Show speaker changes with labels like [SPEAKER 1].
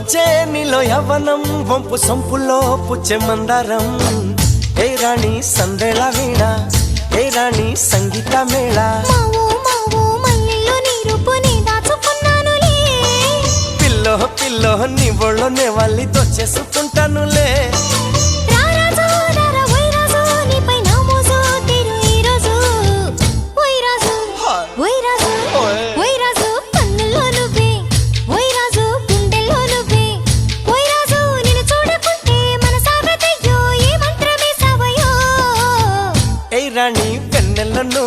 [SPEAKER 1] వచ్చే నీలో యవనం వంపు సొంపులో పుచ్చే మందారం ఏ రాణి సందేళ వీణ ఏ రాణి సంగీత మేళ. పిల్లో పిల్లో నీ ఒళ్ళోనే వాళ్ళి దొచ్చేసుకుంటానులే ఓయ్. రాణి వెన్నెలను